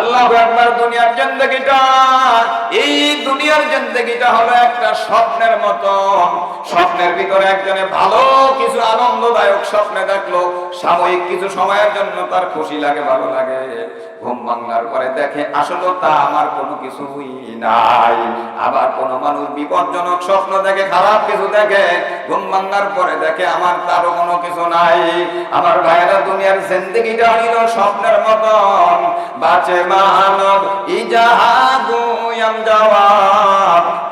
আল্লাহ আপনার দুনিয়ার জিন্দগিটা এই দুনিয়ার জিন্দগিটা হলো একটা স্বপ্নের মতো। স্বপ্নের ভিতরে একজনে ভালো, কিছু আনন্দদায়ক স্বপ্নে দেখল, সাময়িক কিছু সময়ের জন্য তার খুশি লাগে, ভালো লাগে। ঘুম ভাঙার পরে দেখে, আসলে তা আমার কোনো কিছুই নাই। আবার কোন মানুষ বিপজ্জনক স্বপ্ন দেখে, খারাপ কিছু দেখে, ঘুম ভাঙার পরে দেখে, আমার তারও কোনো কিছু নাই। আমার ভাইয়েরা দুনিয়ার জিন্দগিটা হইল স্বপ্নের মতন। বাঁচে মানব, ইজাহাদু ইয়াম জওয়াব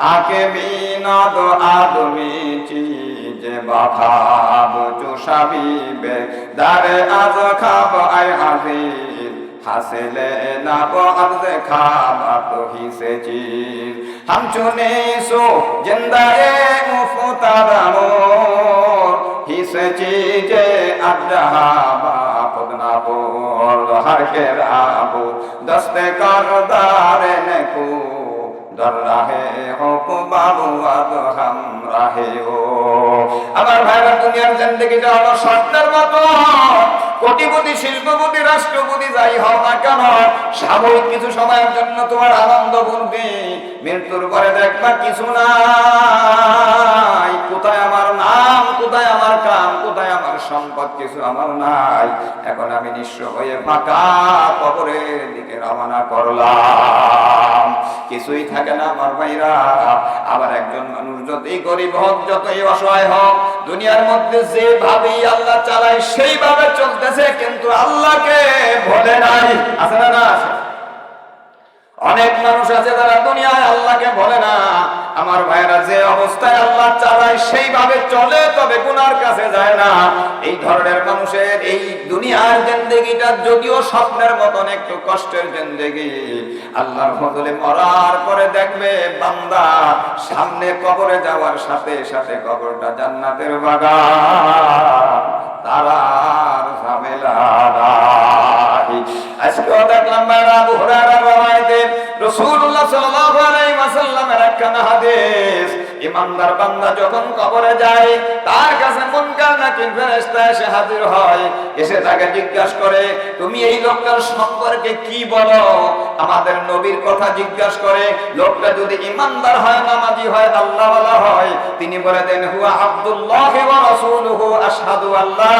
আকে বিনদ আদমি চিজে বাখাব চুষাবিবে দারে আজ খাব আই হাজির। হাসিলে না বাদ খাব তো হিসে চিজ হাম চুনে সো জিন্দারে মুফতা দামো হিসে চিজে আদ্রাহাবা পদনাবো লহর কে রাবো দস্তে করদারে নেকু আমার ভাইরা দুনিয়ার জিন্দগিটা হলো স্বপ্নের মতো। কোটিপতি, শিল্পপতি, রাষ্ট্রপতি, যাই হও না কেন, সাময়িক কিছু সময়ের জন্য তোমার আনন্দ বলবে মৃত্যুর পরে দেখবা কিছু নাই। কোথায় আমার নাম, কোথায় আমার কাম, কোথায় আমার সম্পদ, কিছু আমার নাই। এখন আমি নিঃস্ব হয়ে ফাঁকা কবরের দিকে রওনা করলাম। কিছুই থাকে না আমার ভাইরা। আবার একজন মানুষ যতই গরিব হোক, যতই অসহায় হোক, দুনিয়ার মধ্যে যেভাবেই আল্লাহ চালায়, সেইভাবে চলতেছে কিন্তু আল্লাহকে ভোলে নাই। আছে না না অনেক মানুষ আছে তারা দুনিয়ায় আল্লাহকে ভোলে না। আমার ভাইরা যে অবস্থায় আল্লাহ চালায় সেইভাবে চলে, তবে গুনার কাছে যায় না। এই ধরনের মানুষের এই দুনিয়ার জিন্দগিটা যদিও স্বপ্নের মতন, একটু কষ্টের জিন্দগি। আল্লাহর ফজলে মরার পরে দেখবে বান্দা সামনে কবরে যাওয়ার সাথে সাথে কবরটা জান্নাতের বাগান। তারার ঝামেলা আজকেও দেখলাম ভাইরা হুরায়রার রাসূলুল্লাহ সাল্লাল্লাহু আলাইহি ওয়াসাল্লামের একখানা হাদিস ইমানদার বান্দা যখন কবরে যায় তার কাছে মুনকার নাকির ফেরেশতা এসে হাজির হয়। এসে তাকে জিজ্ঞাসা করে, তুমি এই লোকটার সম্পর্কে কি বলো? আমাদের নবীর কথা জিজ্ঞাসা করে, লোকটা যদি ইমানদার হয়, নামাজি হয়, আল্লাহওয়ালা হয়, তিনি বলে দেন, হুয়া আব্দুল্লাহ ওয়া রাসূলুহু, আশহাদু আল্লা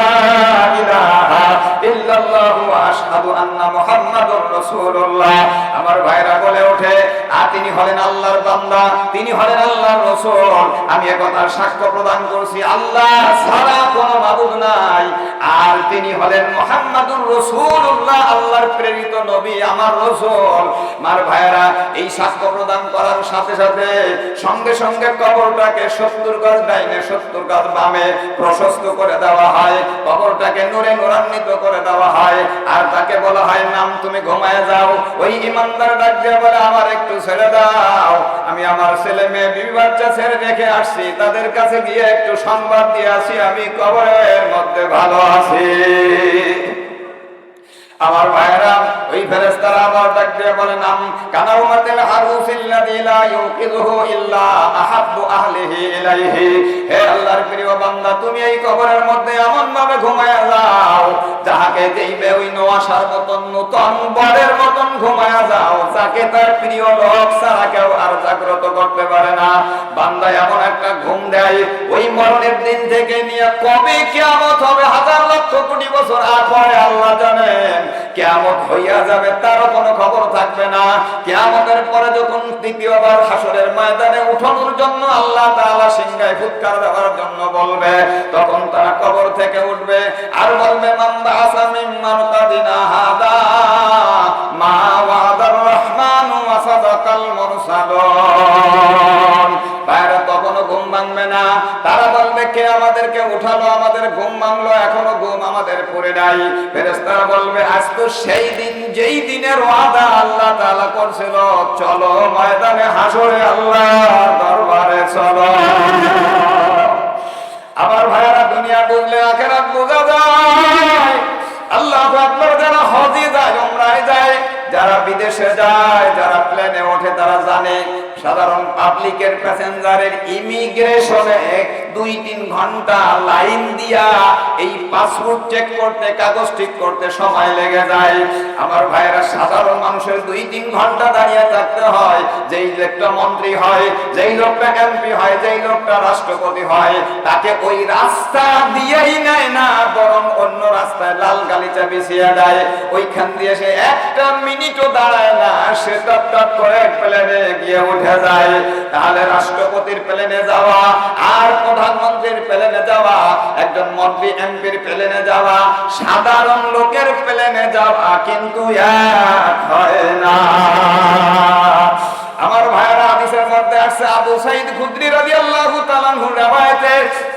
ইলাহা ইল্লাল্লাহ ওয়া আশহাদু আন্না মুহাম্মাদুর রাসূলুল্লাহ। আমার ভাইরা বলে ওঠে, আর তিনি হলেন আল্লাহর বান্দা, তিনি হলেন আল্লাহর রাসূল। আমি একথার সাক্ষ্য প্রদান করছি, আল্লাহ ছাড়া কোনো মাবুদ নাই। আর তিনি হলেন মুহাম্মাদুর রাসূলুল্লাহ, আল্লাহর প্রেরিত নবী, আমার রাসূল। মার ভাইরা এই সাক্ষ্য প্রদান করার সাথে সাথে সঙ্গে সঙ্গে কবরটাকে সত্তর গাছ ডাইনে সত্তর গাছ বামে প্রশস্ত করে দেওয়া হয়। কবরটাকে নূরে নূরান্বিত করে দেওয়া হয়। আর তাকে বলা হয়, নাম, তুমি ঘুমায় যাও। ওই ইমানদার ডাক বলে, আমার একটু ছেড়ে দাও। আমি আমার ছেলে মেয়ে, বিবি বাচ্চা ছেড়ে রেখে আসছি। তাদের কাছে গিয়ে একটু সংবাদ দিয়ে আসি, আমি কবরের মধ্যে ভালো আছি। আমার ভাইরা ওই ফেরেশতারা আবার ডাক দিয়ে বলেন, আম কানা উমাতিল হারুসিল্লাযী লা ইউকিযুহু ইল্লা আহাব্বু আহলিহি ইলাইহি। হে আল্লাহর প্রিয় বান্দা, তুমি এই কবরের মধ্যে এমন ভাবে ঘুমায়া যাও, যাহাকে দেইবে ওই নোয়াশার মতন নতুন বরের মতন ঘুমায়া যাও, যাকে তার প্রিয় লোক ছাড়া কেউ আর জাগ্রত করতে পারে না। বান্দা এমন একটা ঘুম দেয়, ওই মরণের দিন থেকে নিয়ে কবে কিয়ামত হবে? হাজার লক্ষ কোটি বছর আর পরে আল্লাহ জানেন, কেয়ামত হইয়া যাবে, তারও কোনো খবর থাকবে না। কেয়ামতের পরে যখন দ্বিতীয়বার হাসরের ময়দানে উঠানোর জন্য আল্লাহ তাআলা সিংহায় ফুৎকার দেওয়ার জন্য বলবে, তখন তারা কবর থেকে উঠবে। আর বলবে মান্দা আসামিম দিনা হাদা মা আমাদেরকে উঠালো, আমাদের ঘুম ভাঙলো, এখনও ঘুম আমাদের পড়ে নাই। ফেরেশতারা বলবে, আজ তো সেই দিন, যেই দিনের ওয়াদা আল্লাহ তাআলা করছিল, চলো ময়দানে হাসরে আল্লাহ দরবারে চলো। আমার ভাইয়েরা, দুনিয়া বুঝলে আখেরাত বোঝা যায়। আল্লাহ আকবার, যারা হজে যায়, উমরায় যায়, যারা বিদেশে যায়, যারা প্লেনে ওঠে, তারা জানে সাধারণ পাবলিকের প্যাসেঞ্জারের ইমিগ্রেশনে দুই তিন ঘণ্টা লাইন দিয়া এই পাসপোর্ট চেক করতে, কাগজ ঠিক করতে সময় লেগে যায়। আমার ভাইয়েরা, সাধারণ মানুষের দুই তিন ঘণ্টা দাঁড়িয়ে থাকতে হয়। যেই লোকটা মন্ত্রী হয়, যেই লোকটা এমপি হয়, যেই লোকটা রাষ্ট্রপতি হয়, তাকে ওই রাস্তা দিয়েই নেয় না, বরং অন্য রাস্তায় লাল গালিচা বিছিয়ে দেয়। ওইখান দিয়ে সে একটা মিনিটও দাঁড়ায় না, সে টপ টপ করে প্লেনে গিয়ে উঠে যায়। তাহলে রাষ্ট্রপতির প্লেনে যাওয়া আর প্রধানমন্ত্রীর প্লেনে যাওয়া, একজন মন্ত্রী, এমপির প্লেনে যাওয়া, সাধারণ লোকের প্লেনে যাওয়া কিন্তু এক হয় না। আমার ভাইরা হাদিসের মধ্যে আসছে আবু সাইদ খুদ্রি রাদিয়াল্লাহু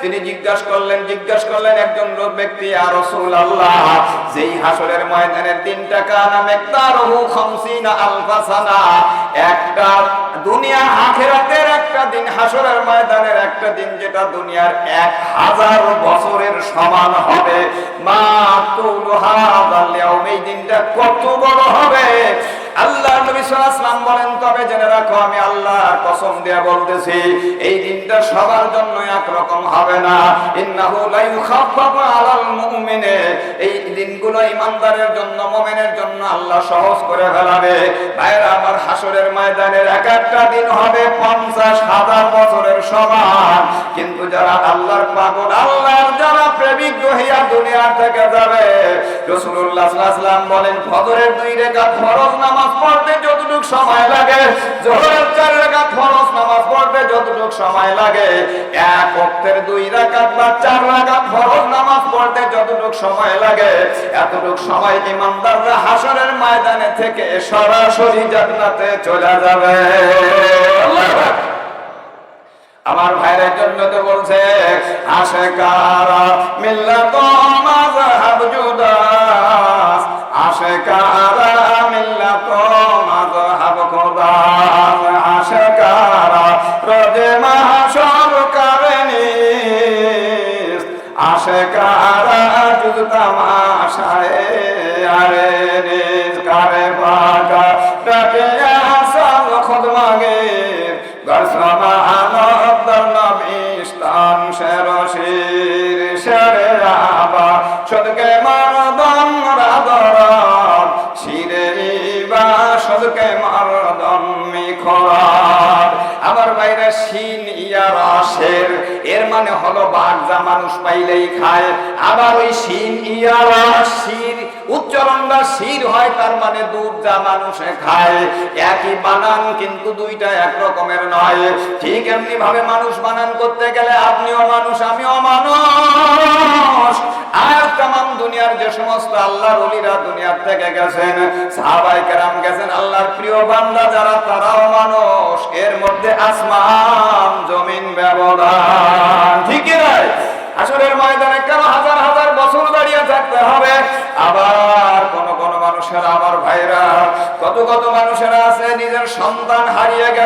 তিনি জিজ্ঞাসা করলেন জিজ্ঞাসা করলেন একজন লোক, ব্যক্তি আর রাসূলুল্লাহ, যেই হাসরের ময়দানের দিনটা কানা মিকদারহু 50 আলফা সানা একটা দুনিয়া আখিরাতের, একটা দিন হাসরের ময়দানের, একটা দিন যেটা দুনিয়ার এক হাজার বছরের সমান হবে। মা তুলু হাদাল, ইয়াউম এই দিনটা কত বড় হবে? আল্লাহ নবী সাল্লাল্লাহু বলেন, তবে জেনে রাখো, আমি আল্লাহর কসম দিয়ে বলতেছি, এই দিনটা সবার জন্য এক রকম হবে না। ইন্নাহু লা আলাল মুমিনে। এই দিনগুলো জন্য, মুমিনের জন্য আল্লাহ সহজ করে ফেলাবে। আমার হাসরের ময়দানের এক একটা দিন হবে পঞ্চাশ হাজার বছরের সমান। কিন্তু যারা আল্লাহর পাগল, আল্লাহর যারা প্রেমিক দুনিয়া থেকে যাবে, রাসূলুল্লাহ সাল্লাল্লাহু বলেন, ফজরের দুই রেখাত ফরজ নামাজ পড়তে যতটুকু সময় লাগে, জোহরের চার রাকাত ফরজ নামাজ পড়তে সময় লাগে, এক ওয়াক্তের দুই রাকাত বা চার রাকাত ফরজ নামাজ পড়তে সময় লাগে সময় ইমানদাররা হাসরের ময়দানে থেকে সরাসরি জান্নাতে চলে যাবে। আমার ভাইয়ের জন্য তো বলছে আসে কারা মিল্লাত মাযহাব জুদাস আসে কারা মিল্লাত মাযহাব খুদাস আসে কারা রোজে মাহশর কারণে আসে কারা জুদ তামাশায় আরে নিজ কারে বাগা ডাকে আসাল খুদ মাগে। আমার বাইরে শিন ইয়া রাশের এর মানে হলো বাঘ মানুষ পাইলেই খায়। আবার ওই শির হয়, তার মানে দুধ যা মানুষে খায়। একই বানান কিন্তু দুইটা এক রকমের নয়। ঠিক এমনি ভাবে মানুষ বানান করতে গেলে আপনিও মানুষ, আমিও মানুষ। দুনিয়ার যে সমস্ত আল্লাহর ওলিরা দুনিয়ার থেকে গেছেন সাহাবাই কেরাম গেছেন, আল্লাহর প্রিয় বান্দা যারা, তারাও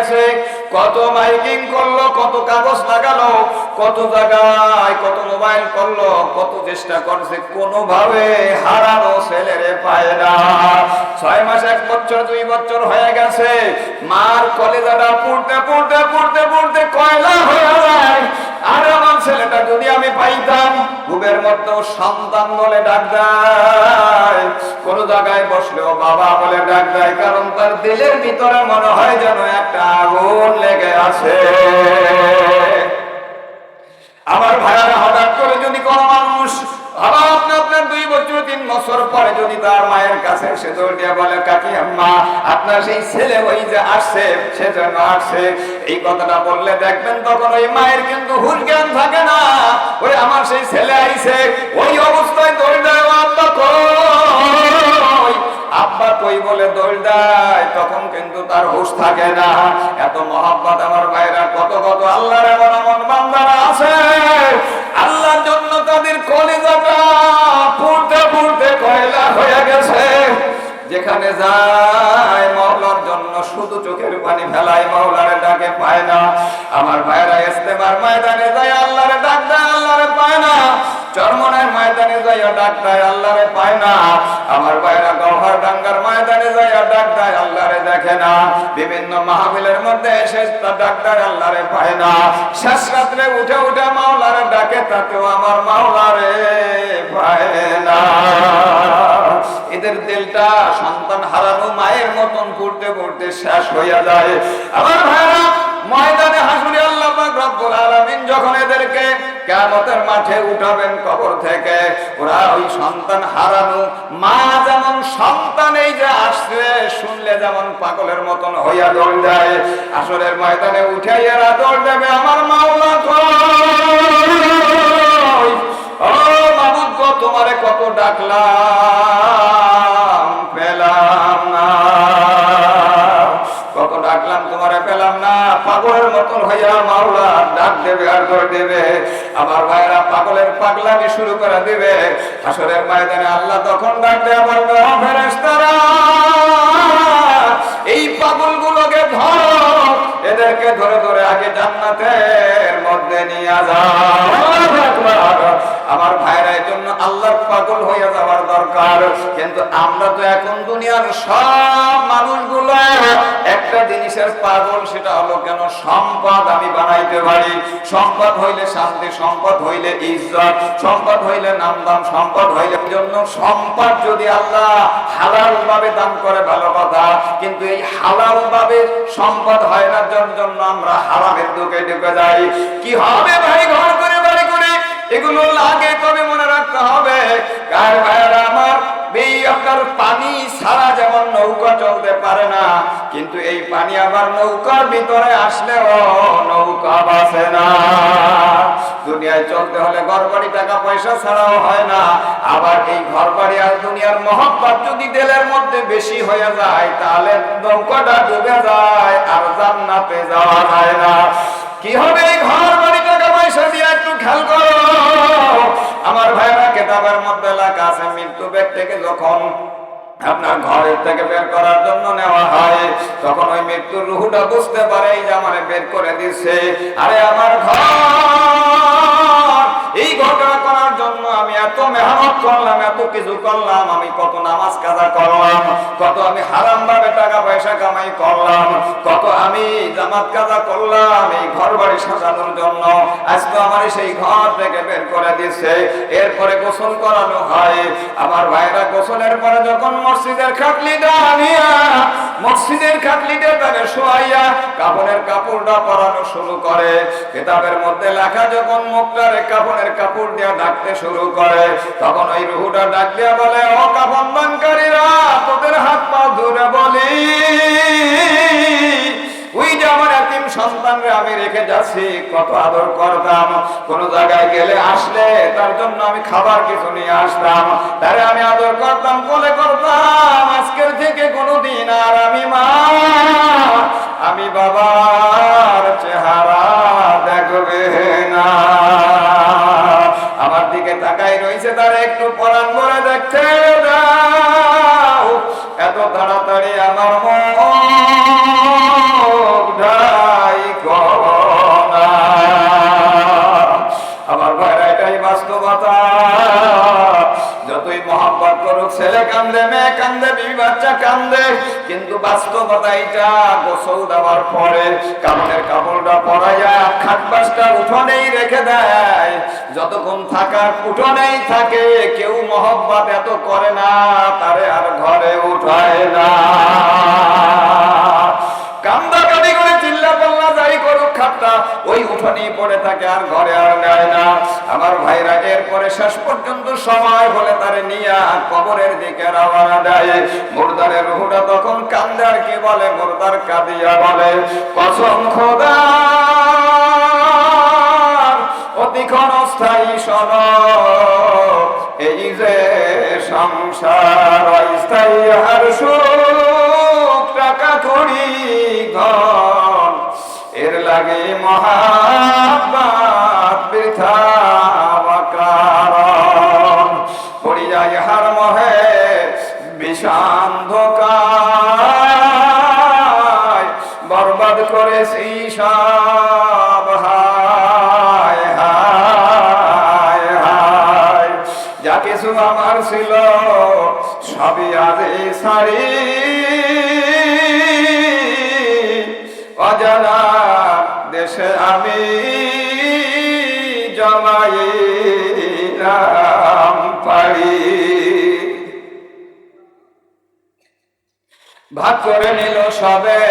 গেছে। কত মাইকিং করল, কত কাগজ লাগালো, কত জায়গায় কত মোবাইল করল, কত চেষ্টা করছে, কোনোভাবে হারানো ছেলেরে পায় না ছয় মাস, এক বছর, দুই বছর হয়ে গেছে। মার কলেজাটা পড়তে পড়তে পড়তে পড়তে কয়লা হয়ে আমার ছেলেটা যদি আমি পাইতাম, ঘুমের মধ্যে সন্তান বলে ডাক দেয়। কোন জায়গায় বসলেও বাবা বলে ডাক দেয়, কারণ তার দিলের ভিতরে মনে হয় যেন একটা আগুন লেগে আছে। আমার ভাইয়ারা হঠাৎ করে যদি কোনো মানুষ ছেলে ওই যে আসছে, সে যেন আসছে। এই কথাটা বললে দেখবেন তখন ওই মায়ের কিন্তু জ্ঞান থাকে না। ওই আমার সেই ছেলে আইছে, ওই অবস্থায় দৌড় দেয় আব্বা আব্বা কই বলে দৌড় দেয়। তখন কিন্তু তার হুশ থাকে না। এত মহাব্বত আমার ভাইরা, কত কত আল্লাহর এমন এমন বান্দারা আছে। আল্লাহর জন্য তাদের কলিজাটা পুড়তে পুড়তে কয়লা হয়ে গেছে। যেখানে যায় মহলার জন্য শুধু চোখের পানি ফেলায় মহলারে ডাকে পায় না। আমার ভাইরা ইস্তেমার ময়দানে যায়, আল্লাহরে ডাক চরমনের ময়দানে যাইয়া ডাক দেয়, আল্লাহরে পায় না। আমার ভাইরা গহর ডাঙ্গার ময়দানে যাইয়া ডাক দেয়, আল্লাহরে দেয় দেখে না। বিভিন্ন মাহফিলের মধ্যে এসে তার ডাক্তার আল্লাহরে পায় না। শেষ রাত্রে উঠে উঠে মাওলারে ডাকে, তাতেও আমার মাওলারে পায় না। এদের দিলটা সন্তান হারানো মায়ের মতন পড়তে পড়তে শেষ হইয়া যায়। আমার ভাইরা ময়দানে হাসুরি আল্লাহ রব্বুল আলামিন যখন এদেরকে কিয়ামতের মাঠে উঠাবেন কবর থেকে, ওরা ওই সন্তান হারানো, মা যেমন সন্তান এই যে আসছে, শুনলে যেমন পাগলের মতন হইয়া দৌড় যায় আসরের ময়দানে উঠে এরা দৌড় দেবে, আমার মাওলা ও মাবুদ গো, তোমারে কত ডাকলাম? ডাক দেবে আর ধর দেবে। আমার ভাইরা পাগলের পাগলামি শুরু করে দিবে। হাসরের ময়দানে আল্লাহ তখন ডাক আমার ফেরেশতারা, এই পাগলগুলোকে ধরো। এদেরকে ধরে ধরে আগে জান্নাতের মধ্যে নিয়ে যাও। আমরা তো এখন দুনিয়ার সব মানুষগুলো একটা জিনিসের পাগল, সেটা হলো কেন সম্পদ আমি বানাইতে পারি? সম্পদ হইলে শান্তি, সম্পদ হইলে ইজ্জত, সম্পদ হইলে নামদাম, সম্পদ হইলে জন্য সম্পদ যদি আল্লাহ হালাল ভাবে দান করে, ভালো কথা। কিন্তু এই হালাল ভাবে সম্পদ হয় না, যার জন্য আমরা হারামের দুকে ঢুকে যাই। কি হবে ভাই? ঘর করে, বাড়ি করে, এগুলো লাগে তবে মনে রাখতে হবে? কার ভাইয়ারা আপনার পানি ছাড়া যেমন নৌকা চলতে পারে না, কিন্তু এই পানি আবার নৌকার ভিতরে আসলেও নৌকা বাসে না। দুনিয়ায় চলতে হলে ঘর বাড়ি টাকা পয়সা ছাড়াও হয় না। আবার এই ঘর বাড়ি আর দুনিয়ার মহব্বত যদি দেলের মধ্যে বেশি হয়ে যায়, তাহলে নৌকাটা ডুবে যায় আর জান্নাতে যাওয়া যায় না। কি হবে এই ঘর বাড়ি টাকা পয়সা দিয়ে একটু খেয়াল করো। আমার ভাইরা কেতাবের মধ্যে লেখা আছে, মৃত্যু ব্যক্তিকে যখন আপনার থেকে বের করার জন্য নেওয়া হয়। তখন ওই মৃত্যুর রুহুটা বুঝতে পারে যে আমার বের করে দিচ্ছে আরে আমার ঘর! করলাম, এত কিছু করলাম, আমি কত নামাজ কাজা করলাম, কত আমি হারাম ভাবে টাকা পয়সা কামাই করলাম, কত আমি জামাত কাজা করলাম, এই ঘর বাড়ি সাজানোর জন্য। আজ তো আমার সেই ঘর থেকে বের করে দিচ্ছে এরপরে গোসল করানো হয়। আমার ভাইরা গোসলের পরে যখন মসজিদের খাটলি আনিয়া মসজিদের খাটলিটা তাকে শোয়াইয়া কাপড়ের কাপড়টা পরানো শুরু করে। কেতাবের মধ্যে লেখা যখন মুখটারে কাপড়ের কাপড় দিয়ে ডাকতে শুরু করে, তখন ওই রুহুটা ডাক দিয়া বলে, ও কাপড় তোদের হাত পা ধরে বলি। সন্তানরে আমি রেখে যাচ্ছি, কত আদর করতাম। কোন জায়গায় গেলে আসলে তার জন্য আমি খাবার কিছু নিয়ে আসতাম। তারে আমি আদর করতাম কোলে করতাম, আজকের থেকে কোনোদিন আর আমি মা, আমি বাবার চেহারা দেখবে না। আমার দিকে তাকাই রয়েছে তার একটু পরাণ ভরে দেখছে এত তাড়াতাড়ি আমার মুখ কান্দে, মেয়ে কান্দে, বিবি বাচ্চা কান্দে। কিন্তু বাস্তবতা এটা গোসল দেওয়ার পরে কাপড়ের কাপড়টা পরাইয়া খাট বাসটা উঠোনেই রেখে দেয়। যতক্ষণ থাকার উঠোনেই থাকে, কেউ মহব্বত এত করে না, তারে থাকে আর ঘরে আর নেয় না। আমার ভাইরা এরপরে শেষ পর্যন্ত সময় হলে তারে নিয়ে কবরের দিকে রওনা দেয়। মুর্দারের রুহুটা তখন কান্দে আর কি বলে? মুর্দার কাঁদিয়া বলে, কসম খোদা, অতি ক্ষণস্থায়ী সন এই যে সংসার অস্থায়ী হার সুখ টাকা করি লাগে মহাবাত বৃথা পড়ি যায় হার মহে বিষান্ধকায় বরবাদ করেছি সব হায় হায় হায়। যা কিছু আমার ছিল, সবই আজ সারি শেষে আমি জমাইলাম পারি ভাগ করে নিল সবে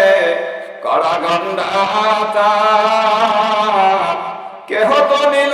কড়া গন্ডা কেহ তো নিল